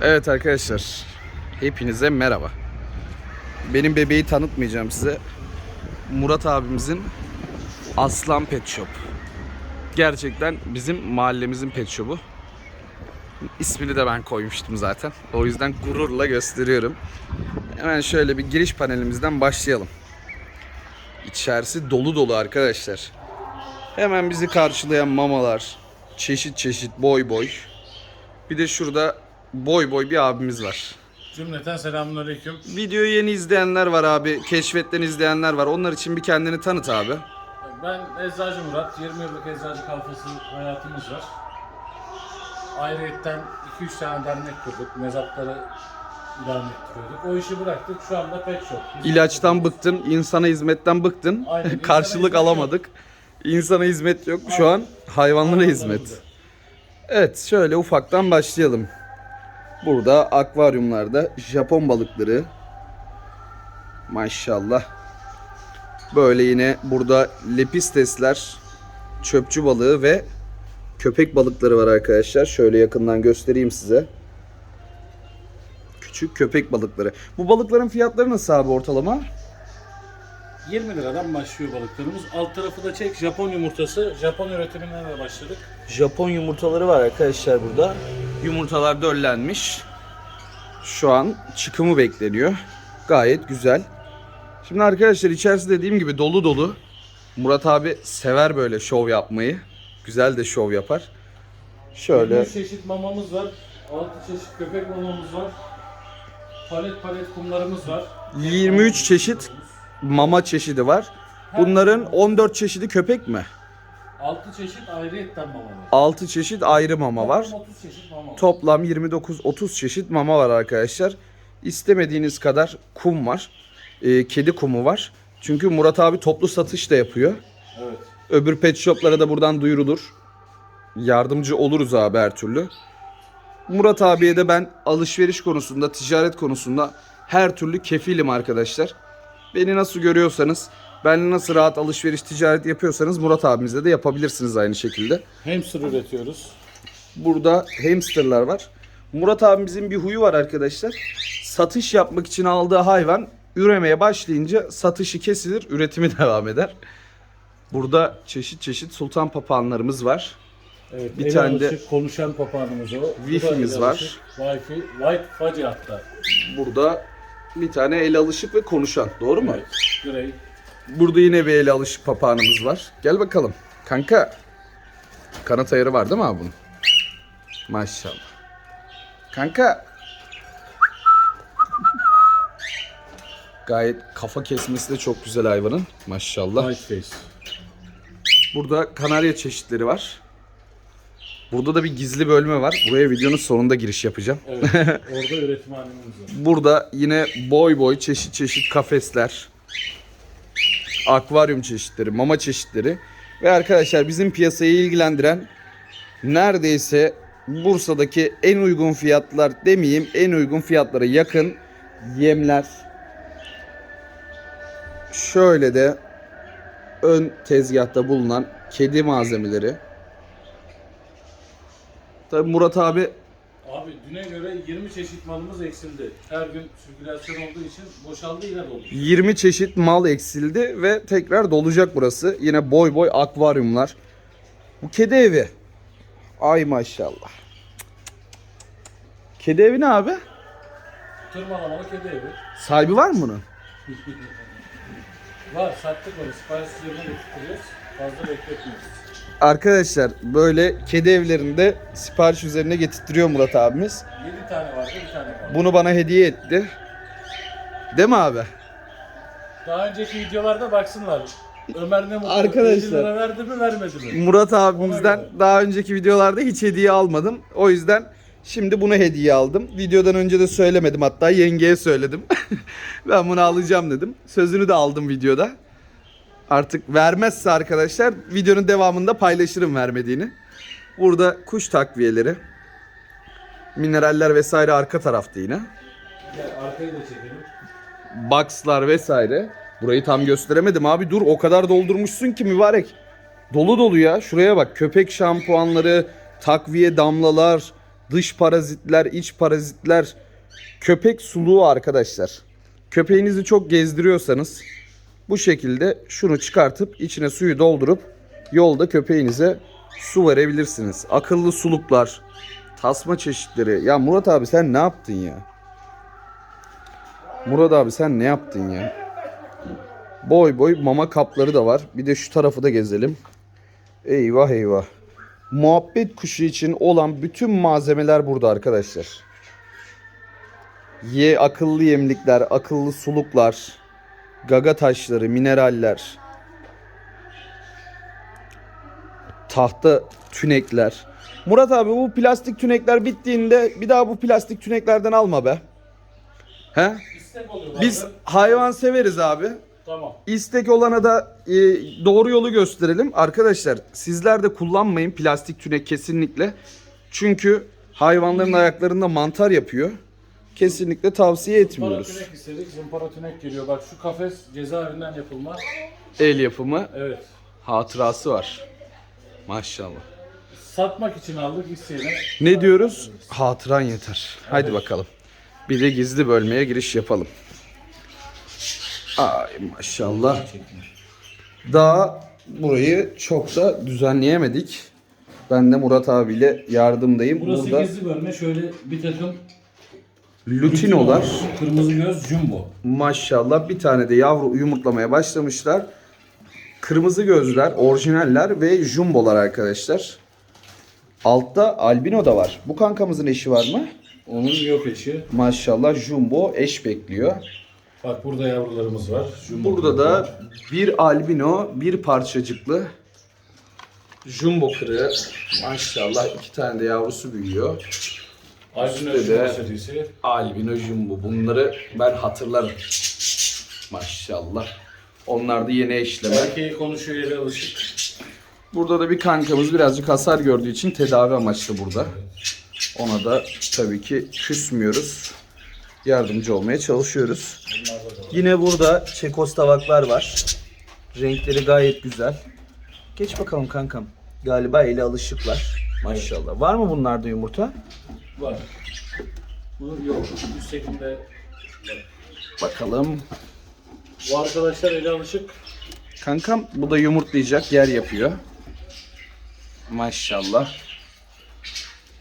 Evet arkadaşlar. Hepinize merhaba. Benim bebeği tanıtmayacağım size. Murat abimizin Aslan Pet Shop. Gerçekten bizim mahallemizin pet shop'u. İsmini de ben koymuştum zaten. O yüzden gururla gösteriyorum. Hemen şöyle bir giriş panelimizden başlayalım. İçerisi dolu dolu arkadaşlar. Hemen bizi karşılayan mamalar, çeşit çeşit boy boy. Bir de şurada boy boy bir abimiz var. Cümleten selamünaleyküm. Videoyu yeni izleyenler var abi. Keşfetten izleyenler var. Onlar için bir kendini tanıt abi. Ben Eczacı Murat. 20 yıllık eczacı kalfası hayatımız var. Ayrıyetten 2-3 tane dernek kurduk. Mezatları idame ettiriyorduk. O işi bıraktık. Şu anda pet shop. Biz- İlaçtan bıktın, insana hizmetten bıktın. Aynen, insana Karşılık hizmet alamadık. İnsana hizmet yok. Şu an hayvanlara hizmet. Evet, şöyle ufaktan başlayalım. Burada akvaryumlarda Japon balıkları. Maşallah. Böyle yine burada lepistesler, çöpçü balığı ve köpek balıkları var arkadaşlar. Şöyle yakından göstereyim size. Küçük köpek balıkları. Bu balıkların fiyatları nasıl abi ortalama? 20 liradan başlıyor balıklarımız. Alt tarafı da çek. Japon yumurtası. Japon üretiminden de başladık. Japon yumurtaları var arkadaşlar burada. Yumurtalar döllenmiş. Şu an çıkımı bekleniyor. Gayet güzel. Şimdi arkadaşlar içerisi dediğim gibi dolu dolu. Murat abi sever böyle şov yapmayı. Güzel de şov yapar. Şöyle 23 çeşit mamamız var. 6 çeşit köpek mamamız var. Palet palet kumlarımız var. 23 çeşit mama çeşidi var. Bunların 14 çeşidi köpek mi? 6 çeşit ayrıyetten mama var. 6 çeşit ayrı mama var. Toplam 30 çeşit mama var. Toplam 29-30 çeşit mama var arkadaşlar. İstemediğiniz kadar kum var. Ee, kedi kumu var. Çünkü Murat abi toplu satış da yapıyor. Evet. Öbür pet shoplara da buradan duyurulur. Yardımcı oluruz abi her türlü. Murat abiye de ben alışveriş konusunda, ticaret konusunda her türlü kefilim arkadaşlar. Beni nasıl görüyorsanız, benimle nasıl rahat alışveriş, ticaret yapıyorsanız Murat abimizle de yapabilirsiniz aynı şekilde. Hamster üretiyoruz. Burada hamsterlar var. Murat abimizin bir huyu var arkadaşlar. Satış yapmak için aldığı hayvan üremeye başlayınca satışı kesilir, üretimi devam eder. Burada çeşit çeşit sultan papağanlarımız var. Evet, Bir tane de konuşan papağanımız o. Wi-Fi'miz var. Wi-Fi, White Fuzzy hatta. Burada bir tane el alışık ve konuşan. Doğru mu? Evet, Grey. Burada yine bir el alışık papağanımız var. Gel bakalım. Kanka. Kanat ayarı var değil mi abi bunun? Maşallah. Kanka. Gayet kafa kesmesi de çok güzel hayvanın. Maşallah. White Face. Burada kanarya çeşitleri var. Burada da bir gizli bölme var. Buraya videonun sonunda giriş yapacağım. Evet, orada üretimhanemiz var. Burada yine boy boy çeşit çeşit kafesler, akvaryum çeşitleri, mama çeşitleri ve arkadaşlar bizim piyasayı ilgilendiren neredeyse Bursa'daki en uygun fiyatlar demeyeyim en uygun fiyatlara yakın yemler. Şöyle de ön tezgahta bulunan kedi malzemeleri. Tabi Murat abi Abi düne göre 20 çeşit malımız eksildi. Her gün sirkülasyon olduğu için boşaldı yine doldu. 20 çeşit mal eksildi ve tekrar dolacak burası. Yine boy boy akvaryumlar. Bu kedi evi. Ay maşallah. Kedi evi ne abi? Tırmalamalı kedi evi. Sahibi var mı bunun? Var sattık onu. Sipariş üzerine getiriyoruz. Fazla bekletmiyoruz. Arkadaşlar böyle kedi evlerinde sipariş üzerine getirtiyor Murat abimiz. 7 tane vardı bir tane kaldı. Bunu bana hediye etti. Değil mi abi? Daha önceki videolarda baksınlar. Ömer ne mutlu. Arkadaşlar. 50 lira verdi mi vermedi mi? Murat abimizden daha önceki videolarda hiç hediye almadım. O yüzden şimdi bunu hediye aldım. Videodan önce de söylemedim hatta yengeye söyledim. ben bunu alacağım dedim. Sözünü de aldım videoda. Artık vermezse arkadaşlar videonun devamında paylaşırım vermediğini. Burada kuş takviyeleri. Mineraller vesaire arka tarafta yine. Gel arkayı da çekelim. Box'lar vesaire. Burayı tam gösteremedim abi dur o kadar doldurmuşsun ki mübarek. Dolu dolu ya şuraya bak köpek şampuanları, takviye damlalar, dış parazitler, iç parazitler, köpek suluğu arkadaşlar. Köpeğinizi çok gezdiriyorsanız bu şekilde şunu çıkartıp içine suyu doldurup yolda köpeğinize su verebilirsiniz. Akıllı suluklar, tasma çeşitleri. Ya Murat abi sen ne yaptın ya? Murat abi sen ne yaptın ya? Boy boy mama kapları da var. Bir de şu tarafı da gezelim. Eyvah eyvah. Muhabbet kuşu için olan bütün malzemeler burada arkadaşlar. Ye akıllı yemlikler, akıllı suluklar, gaga taşları, mineraller, tahta tünekler. Murat abi bu plastik tünekler bittiğinde bir daha bu plastik tüneklerden alma be. He? Biz hayvan severiz abi. Tamam. İstek olana da e, doğru yolu gösterelim. Arkadaşlar sizler de kullanmayın plastik tünek kesinlikle. Çünkü hayvanların ayaklarında mantar yapıyor. Kesinlikle tavsiye Zımpara etmiyoruz. tünek istedik. Zımpara tünek geliyor. Bak şu kafes cezaevinden yapılma. El yapımı Evet. hatırası var. Maşallah. Satmak için aldık isteyene. Ne diyoruz? Hatıran yeter. Haydi bakalım. Bir de gizli bölmeye giriş yapalım. Ay maşallah. Daha burayı çok da düzenleyemedik. Ben de Murat abiyle yardımdayım. Burası Burada gizli bölme. Şöyle bir takım lutinolar Kırmızı göz jumbo. maşallah bir tane de yavru yumurtlamaya başlamışlar. Kırmızı gözler, orijinaller ve jumbolar arkadaşlar. Altta albino da var. Bu kankamızın eşi var mı? Onun yok eşi. Maşallah jumbo eş bekliyor. Bak burada yavrularımız var. Jumbo Burada da bir albino, bir parçacıklı jumbo kırığı. Maşallah iki tane de yavrusu büyüyor. Albino jumbo serisi. Albino jumbo. Bunları ben hatırlarım. Maşallah. Onlar da yeni eşleme. Erkeği konuşuyor ele alışık. Burada da bir kankamız birazcık hasar gördüğü için tedavi amaçlı burada. Ona da tabii ki küsmüyoruz. Yardımcı olmaya çalışıyoruz. Yine burada çekos tabaklar var. Renkleri gayet güzel. Geç bakalım kankam. Galiba eli alışıklar. Maşallah. Var mı bunlarda yumurta? Var. Bu yok. Üsttekinde Bakalım. bu arkadaşlar ele alışık. Kankam bu da yumurtlayacak yer yapıyor. Maşallah.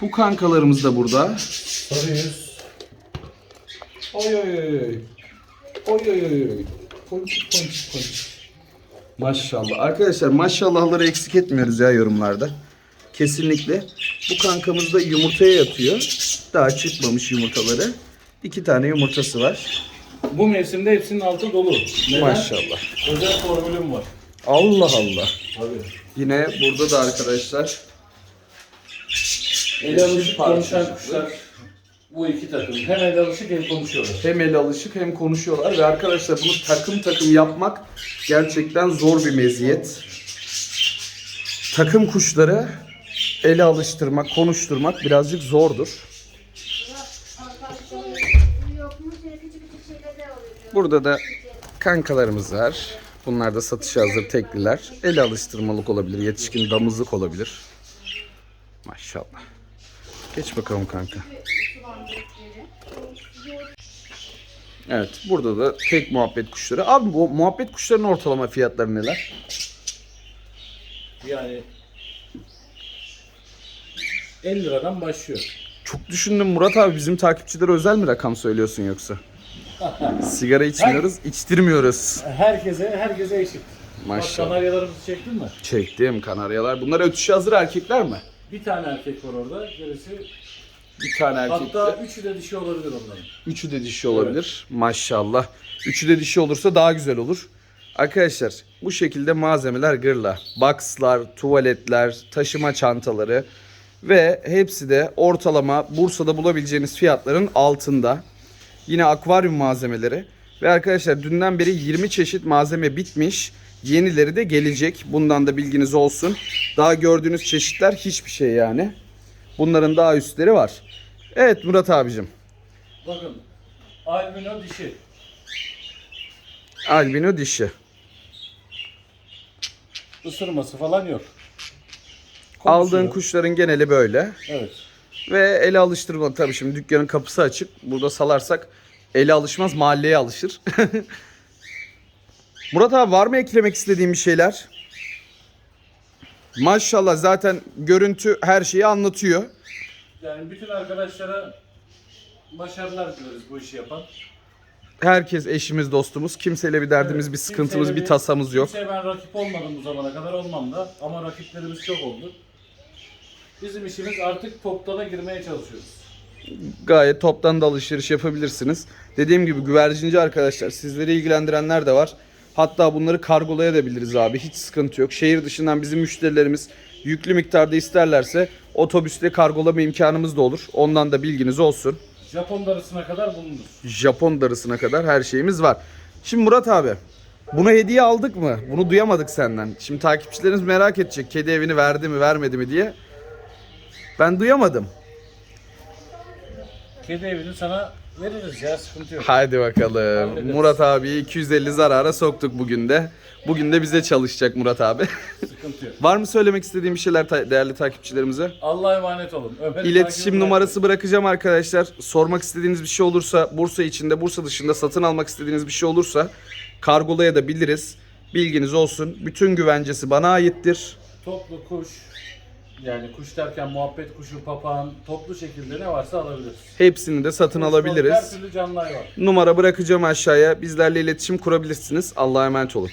Bu kankalarımız da burada. Sarı yüz. Oy oy oy oy. Oy oy oy oy. Ponçik ponçik ponçik. Maşallah. Arkadaşlar maşallahları eksik etmiyoruz ya yorumlarda. Kesinlikle. Bu kankamız da yumurtaya yatıyor. Daha çıkmamış yumurtaları. İki tane yumurtası var. Bu mevsimde hepsinin altı dolu. Neden? Maşallah. Özel formülüm var. Allah Allah. Tabii. Yine burada da arkadaşlar Ele alışık konuşan kuşlar. Bu iki takım. Hem ele alışık hem konuşuyorlar. hem el alışık hem konuşuyorlar ve arkadaşlar bunu takım takım yapmak gerçekten zor bir meziyet. Takım kuşları ele alıştırmak, konuşturmak birazcık zordur. Burada da kankalarımız var. Bunlar da satışa hazır tekliler. El alıştırmalık olabilir, yetişkin damızlık olabilir. Maşallah. Geç bakalım kanka. Evet, burada da tek muhabbet kuşları. Abi bu muhabbet kuşlarının ortalama fiyatları neler? Yani 50 liradan başlıyor. Çok düşündüm Murat abi bizim takipçilere özel mi rakam söylüyorsun yoksa? Sigara içmiyoruz, içtirmiyoruz. Herkese herkese eşit. Bak Maşallah. kanaryalarımızı çektin mi? Çektim kanaryalar. Bunlar ötüşe hazır erkekler mi? Bir tane erkek var orada. Gerisi Bir tane erkek. hatta üçü de dişi olabilir onların. Üçü de dişi olabilir. Maşallah. Üçü de dişi olursa daha güzel olur. Arkadaşlar bu şekilde malzemeler gırla. Boxlar, tuvaletler, taşıma çantaları ve hepsi de ortalama Bursa'da bulabileceğiniz fiyatların altında. Yine akvaryum malzemeleri. Ve arkadaşlar dünden beri 20 çeşit malzeme bitmiş. Yenileri de gelecek. Bundan da bilginiz olsun. Daha gördüğünüz çeşitler hiçbir şey yani. Bunların daha üstleri var. Evet Murat abicim. Bakın albino dişi. Albino dişi. Isırması falan yok. Aldığın Konuşuyor. kuşların geneli böyle. Evet. Ve ele alıştırma tabii şimdi dükkanın kapısı açık. Burada salarsak ele alışmaz mahalleye alışır. Murat abi var mı eklemek istediğin bir şeyler? Maşallah zaten görüntü her şeyi anlatıyor. Yani bütün arkadaşlara başarılar dileriz bu işi yapan. Herkes eşimiz, dostumuz. Kimseyle bir derdimiz, Evet, bir sıkıntımız, kimseyle bir tasamız yok. Kimseye ben rakip olmadım bu zamana kadar olmam da ama rakiplerimiz çok oldu. Bizim işimiz artık toptana girmeye çalışıyoruz. Gayet toptan da alışveriş yapabilirsiniz. Dediğim gibi güvercinci arkadaşlar sizleri ilgilendirenler de var. Hatta bunları kargolayabiliriz abi. Hiç sıkıntı yok. Şehir dışından bizim müşterilerimiz yüklü miktarda isterlerse otobüsle kargolama imkanımız da olur. Ondan da bilginiz olsun. Japon darısına kadar bulunur. Japon darısına kadar her şeyimiz var. Şimdi Murat abi buna hediye aldık mı? Bunu duyamadık senden. Şimdi takipçilerimiz merak edecek. Kedi evini verdi mi vermedi mi diye. Ben duyamadım. Kedi evini sana veririz ya sıkıntı yok. Haydi bakalım. Hallederiz. Murat abi 250 zarara soktuk bugün de. Bugün de bize çalışacak Murat abi. Sıkıntı yok. Var mı söylemek istediğim bir şeyler ta- değerli takipçilerimize? Allah'a emanet olun. Ömer'i İletişim takip numarası bırakacağım arkadaşlar. Sormak istediğiniz bir şey olursa, Bursa içinde, Bursa dışında satın almak istediğiniz bir şey olursa kargolaya da biliriz. Bilginiz olsun. Bütün güvencesi bana aittir. Toplu kuş, yani kuş derken muhabbet kuşu, papağan, toplu şekilde ne varsa alabiliriz. Hepsini de satın Her alabiliriz. türlü canlı hayvan. Numara bırakacağım aşağıya. Bizlerle iletişim kurabilirsiniz. Allah'a emanet olun.